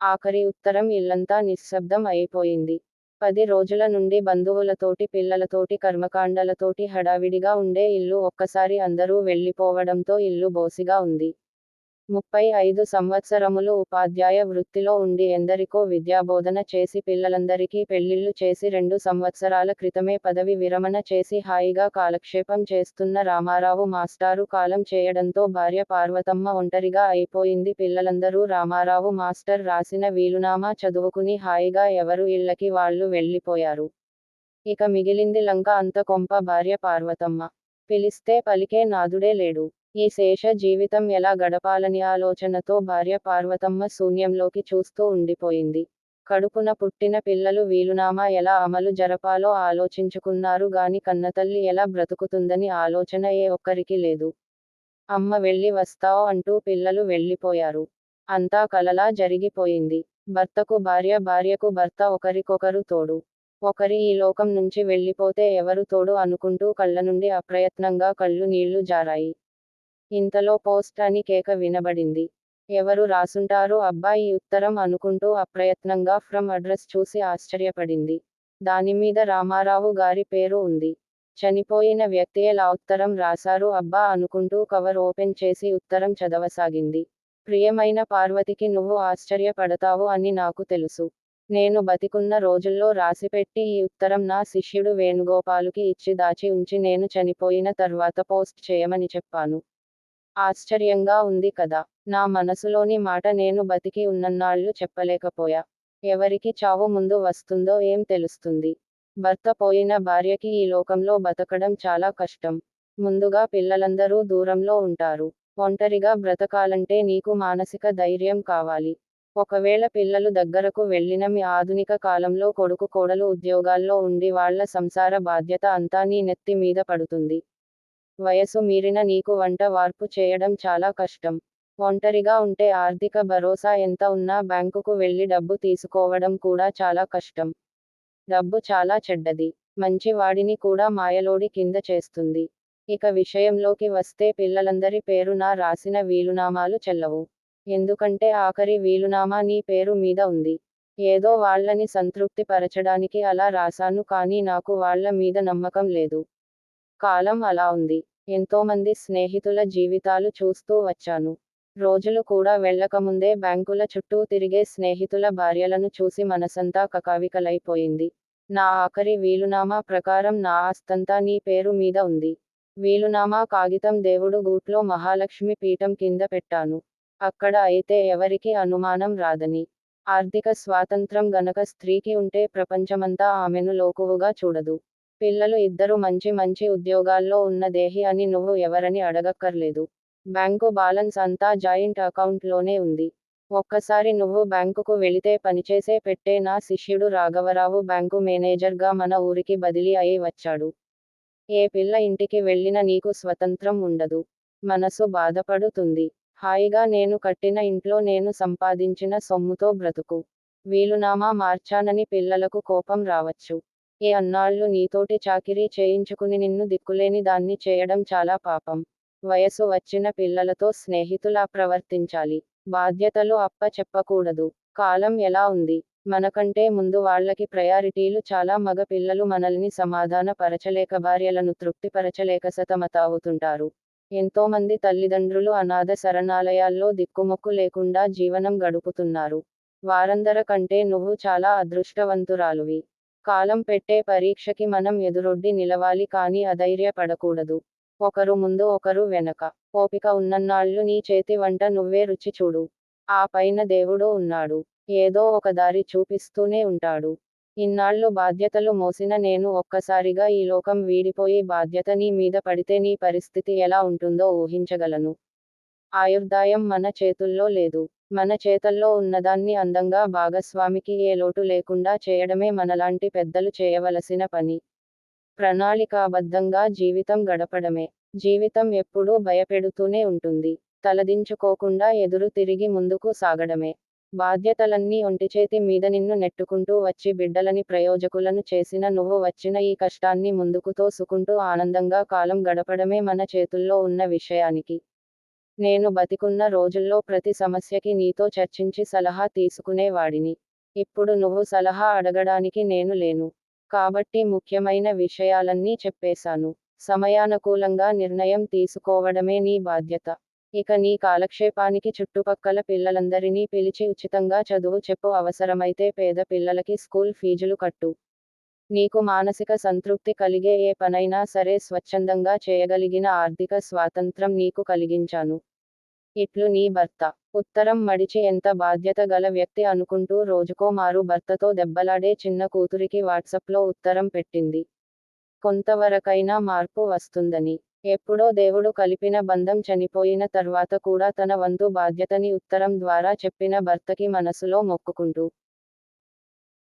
ఆఖరి ఉత్తరం ఇల్లంతా నిశ్శబ్దం అయిపోయింది. పది రోజుల నుండి బంధువులతోటి పిల్లలతోటి కర్మకాండలతోటి హడావిడిగా ఉండే ఇల్లు ఒక్కసారి అందరూ వెళ్ళిపోవడంతో ఇల్లు బోసిగా ఉంది. ముప్పై ఐదు సంవత్సరములు ఉపాధ్యాయ వృత్తిలో ఉండి ఎందరికో విద్యాబోధన చేసి పిల్లలందరికీ పెళ్ళిళ్ళు చేసి రెండు సంవత్సరాల క్రితమే పదవి విరమణ చేసి హాయిగా కాలక్షేపం చేస్తున్న రామారావు మాస్టారు కాలం చేయడంతో భార్య పార్వతమ్మ ఒంటరిగా అయిపోయింది. పిల్లలందరూ రామారావు మాస్టర్ రాసిన వీలునామా చదువుకుని హాయిగా ఎవరు ఇళ్ళకి వాళ్ళు వెళ్ళిపోయారు. ఇక మిగిలింది లంక అంత కొంప భార్య పార్వతమ్మ. పిలిస్తే పలికే నాదుడే లేడు. ఈ శేష జీవితం ఎలా గడపాలని ఆలోచనతో భార్య పార్వతమ్మ శూన్యంలోకి చూస్తూ ఉండిపోయింది. కడుపున పుట్టిన పిల్లలు వీలునామా ఎలా అమలు జరపాలో ఆలోచించుకున్నారు గాని కన్నతల్లి ఎలా బ్రతుకుతుందని ఆలోచన ఏ ఒక్కరికి లేదు. అమ్మ వెళ్ళి వస్తావు అంటూ పిల్లలు వెళ్ళిపోయారు. అంతా కలలా జరిగిపోయింది. భర్తకు భార్య భార్యకు భర్త ఒకరికొకరు తోడు. ఒకరి ఈ లోకం నుంచి వెళ్ళిపోతే ఎవరు తోడు అనుకుంటూ కళ్ళ నుండి అప్రయత్నంగా కళ్ళు నీళ్ళు జారాయి. ఇంతలో పోస్ట్ అని కేక వినబడింది. ఎవరు రాసుంటారు అబ్బా ఈ ఉత్తరం అనుకుంటూ అప్రయత్నంగా ఫ్రమ్ అడ్రస్ చూసి ఆశ్చర్యపడింది. దానిమీద రామారావు గారి పేరు ఉంది. చనిపోయిన వ్యక్తి ఎలా ఉత్తరం రాశారు అబ్బా అనుకుంటూ కవర్ ఓపెన్ చేసి ఉత్తరం చదవసాగింది. ప్రియమైన పార్వతికి నువ్వు ఆశ్చర్యపడతావు అని నాకు తెలుసు. నేను బతికున్న రోజుల్లో రాసిపెట్టి ఈ ఉత్తరం నా శిష్యుడు వేణుగోపాలుకి ఇచ్చి దాచి ఉంచి నేను చనిపోయిన తర్వాత పోస్ట్ చేయమని చెప్పాను. ఆశ్చర్యంగా ఉంది కదా. నా మనసులోని మాట నేను బతికి ఉన్నన్నాళ్ళు చెప్పలేకపోయా. ఎవరికి చావు ముందు వస్తుందో ఏం తెలుస్తుంది? భర్త పోయిన భార్యకి ఈ లోకంలో బతకడం చాలా కష్టం. ముందుగా పిల్లలందరూ దూరంలో ఉంటారు. ఒంటరిగా బ్రతకాలంటే నీకు మానసిక ధైర్యం కావాలి. ఒకవేళ పిల్లలు దగ్గరకు వెళ్ళిన మీ ఆధునిక కాలంలో కొడుకు కోడలు ఉద్యోగాల్లో ఉండి వాళ్ళ సంసార బాధ్యత అంతా నీ నెత్తి మీద పడుతుంది. వయసు మీరిన నీకు వంట వార్పు చేయడం చాలా కష్టం. ఒంటరిగా ఉంటే ఆర్థిక భరోసా ఎంత ఉన్నా బ్యాంకుకు వెళ్ళి డబ్బు తీసుకోవడం కూడా చాలా కష్టం. డబ్బు చాలా చెడ్డది. మంచి వాడిని కూడా మాయలోడి కింద చేస్తుంది. ఇక విషయంలోకి వస్తే పిల్లలందరి పేరున రాసిన వీలునామాలు చెల్లవు. ఎందుకంటే ఆఖరి వీలునామా నీ పేరు మీద ఉంది. ఏదో వాళ్ళని సంతృప్తి పరచడానికి అలా రాశాను కానీ నాకు వాళ్ళ మీద నమ్మకం లేదు. కాలం అలా ఉంది. ఎంతోమంది స్నేహితుల జీవితాలు చూస్తూ వచ్చాను. రోజులు కూడా వెళ్ళకముందే బ్యాంకుల చుట్టూ తిరిగే స్నేహితుల భార్యలను చూసి మనసంతా కకావికలైపోయింది. నా ఆఖరి వీలునామా ప్రకారం నా ఆస్తంతా నీ పేరు మీద ఉంది. వీలునామా కాగితం దేవుడు గూట్లో మహాలక్ష్మి పీఠం కింద పెట్టాను. అక్కడ అయితే ఎవరికి అనుమానం రాదని. ఆర్థిక స్వాతంత్రం గనక స్త్రీకి ఉంటే ప్రపంచమంతా ఆమెను లోకువుగా చూడదు. పిల్లలు ఇద్దరు మంచి మంచి ఉద్యోగాల్లో ఉన్న దేహి అని నువ్వు ఎవరని అడగక్కర్లేదు. బ్యాంకు బ్యాలెన్స్ అంతా జాయింట్ అకౌంట్లోనే ఉంది. ఒక్కసారి నువ్వు బ్యాంకుకు వెళితే పనిచేసే పెట్టే నా శిష్యుడు రాఘవరావు బ్యాంకు మేనేజర్గా మన ఊరికి బదిలీ అయి వచ్చాడు. ఏ పిల్ల ఇంటికి వెళ్ళినా నీకు స్వతంత్రం ఉండదు. మనసు బాధపడుతుంది. హాయిగా నేను కట్టిన ఇంట్లో నేను సంపాదించిన సొమ్ముతో బ్రతుకు. వీలునామా మార్చానని పిల్లలకు కోపం రావచ్చు. ఏ అన్నాళ్ళు నీతోటి చాకిరీ చేయించుకుని నిన్ను దిక్కులేని దాన్ని చేయడం చాలా పాపం. వయసు వచ్చిన పిల్లలతో స్నేహితులా ప్రవర్తించాలి. బాధ్యతలు అప్ప చెప్పకూడదు. కాలం ఎలా ఉంది? మనకంటే ముందు వాళ్ళకి ప్రయారిటీలు చాలా మగ పిల్లలు మనల్ని సమాధాన పరచలేక భార్యలను తృప్తిపరచలేక సతమతావుతుంటారు. ఎంతోమంది తల్లిదండ్రులు అనాథ శరణాలయాల్లో దిక్కుమొక్కు లేకుండా జీవనం గడుపుతున్నారు. వారందర కంటే నువ్వు చాలా అదృష్టవంతురాలువి. కాలం పెట్టే పరీక్షకి మనం ఎదురొడ్డి నిలవాలి కానీ అధైర్యపడకూడదు. ఒకరు ముందు ఒకరు వెనక. ఓపిక ఉన్నన్నాళ్ళు నీ చేతి వంట నువ్వే రుచి చూడు. ఆ పైన దేవుడు ఉన్నాడు. ఏదో ఒక దారి చూపిస్తూనే ఉంటాడు. ఇన్నాళ్ళు బాధ్యతలు మోసిన నేను ఒక్కసారిగా ఈ లోకం వీడిపోయి బాధ్యత నీ మీద పడితే నీ పరిస్థితి ఎలా ఉంటుందో ఊహించగలను. ఆయుర్దాయం మన చేతుల్లో లేదు. మన చేతల్లో ఉన్నదాన్ని అందంగా భాగస్వామికి ఏ లోటు లేకుండా చేయడమే మనలాంటి పెద్దలు చేయవలసిన పని. ప్రణాళికాబద్ధంగా జీవితం గడపడమే. జీవితం ఎప్పుడూ భయపెడుతూనే ఉంటుంది. తలదించుకోకుండా ఎదురు తిరిగి ముందుకు సాగడమే. బాధ్యతలన్నీ ఒంటిచేతి మీద నిన్ను నెట్టుకుంటూ వచ్చి బిడ్డలని ప్రయోజకులను చేసిన నువ్వు వచ్చిన ఈ కష్టాన్ని ముందుకు తోసుకుంటూ ఆనందంగా కాలం గడపడమే మన చేతుల్లో ఉన్న విషయానికి. నేను బతికున్న రోజుల్లో ప్రతి సమస్యకి నీతో చర్చించి సలహా తీసుకునేవాడిని. ఇప్పుడు నువ్వు సలహా అడగడానికి నేను లేను. కాబట్టి ముఖ్యమైన విషయాలన్నీ చెప్పేశాను. సమయానుకూలంగా నిర్ణయం తీసుకోవడమే నీ బాధ్యత. ఇక నీ కాలక్షేపానికి చుట్టుపక్కల పిల్లలందరినీ పిలిచి ఉచితంగా చదువు చెప్పు అవసరమైతే పేద పిల్లలకి స్కూల్ ఫీజులు కట్టు. నీకు మానసిక సంతృప్తి కలిగే ఏ పనైనా సరే స్వచ్ఛందంగా చేయగలిగిన ఆర్థిక స్వాతంత్రం నీకు కలిగించాను. ఇట్లు నీ భర్త. ఉత్తరం మడిచి ఎంత బాధ్యత గల వ్యక్తి అనుకుంటూ రోజుకో మారు భర్తతో దెబ్బలాడే చిన్న కూతురికి వాట్సప్లో ఉత్తరం పెట్టింది. కొంతవరకైనా మార్పు వస్తుందని. ఎప్పుడో దేవుడు కలిపిన బంధం చనిపోయిన తర్వాత కూడా తన వంతు బాధ్యతని ఉత్తరం ద్వారా చెప్పిన భర్తకి మనసులో మొక్కుకుంటూ